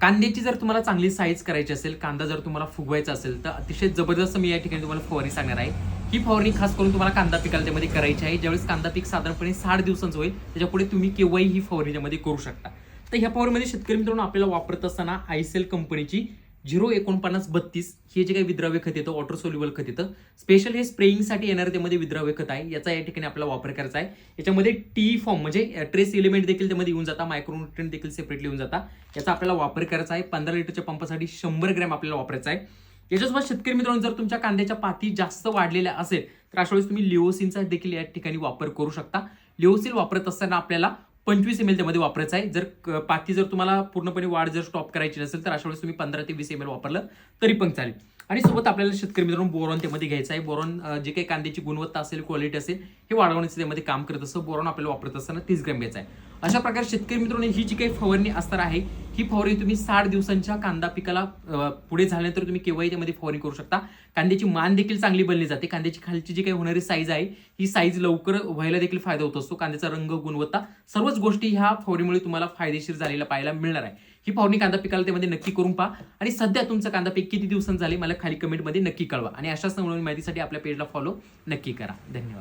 कांद्याची जर तुम्हाला चांगली साईज करायची असेल कांदा जर तुम्हाला फुगवायचा असेल तर अतिशय जबरदस्त मी या ठिकाणी तुम्हाला फवारणी सांगणार आहे. ही फवारणी खास करून तुम्हाला कांदा पिकाला त्यामध्ये करायची आहे. ज्यावेळेस कांदा पीक साधारणपणे साठ दिवसांचं होईल त्याच्यापुढे तुम्ही केव्हाही ही फवारणी त्यामध्ये करू शकता. तर ह्या फवारणीमध्ये शेतकरी मित्रांनो आपल्याला वापरत असताना आयसेल कंपनीची झिरो एकोणपन्नास बत्तीस हे जे काही विद्राव्य खत येतं वॉटर सोल्युबल खत येतं स्पेशल हे स्प्रेइंगसाठी येणारं त्यामध्ये विद्राव्य खत आहे याचा या ठिकाणी आपला वापर करायचा आहे. याच्यामध्ये टी फॉर्म म्हणजे ट्रेस एलिमेंट देखील त्यामध्ये येऊन जाता मायक्रोन्युट्रिएंट देखील सेपरेटली येऊन जाता. याचा आपल्याला वापर करायचा आहे. पंधरा लिटरच्या पंपासाठी शंभर ग्रॅम आपल्याला वापरायचा आहे. याच्यासोबत शेतकरी मित्रांनो जर तुमच्या कांद्याच्या पाती जास्त वाढलेल्या असेल तर अशा वेळेस तुम्ही लिओसिनचा देखील या ठिकाणी वापर करू शकता. लिओसिन वापरत असताना आपल्याला पंचवीस एम एल त्यामध्ये वापरायचं आहे. जर पाती जर तुम्हाला पूर्णपणे वाढ जर स्टॉप करायची नसेल तर अशा वेळेस तुम्ही पंधरा ते वीस एम एल वापरलं तरी पण चालेल. आणि सोबत आपल्याला शेतकरी मित्रांनो बोरॉन त्यामध्ये घ्यायचं आहे. बोरॉन जे काही कांद्याची गुणवत्ता असेल क्वालिटी असेल हे वाढवण्याचं त्यामध्ये काम करत असतं. बोरॉन आपल्याला वापरत असताना तीस ग्रॅम घ्यायचा आहे. अशा प्रकारे शेतकरी मित्रांनो ही जी काही फवारणी असणार आहे ही फवारणी तुम्ही साठ दिवसांच्या कांदा पिकाला पुढे झाल्यानंतर तुम्ही केव्हाही त्यामध्ये फवारणी करू शकता. कांद्याची मान देखील चांगली बनली जाते. कांद्याची खालची जी काही होणारी साईज आहे ही साईज लवकर व्हायला देखील फायदा होत असतो. कांद्याचा रंग गुणवत्ता सर्वच गोष्टी ह्या फवारणीमुळे तुम्हाला फायदेशीर झालेला पाहायला मिळणार आहे. ही फवारणी कांदा पिकाला त्यामध्ये नक्की करून पहा. आणि सध्या तुमचं कांदा पीक किती दिवसांत झाले मला खाली कमेंटमध्ये नक्की कळवा. आणि अशाच नवनवीन माहितीसाठी आपल्या पेजला फॉलो नक्की करा. धन्यवाद.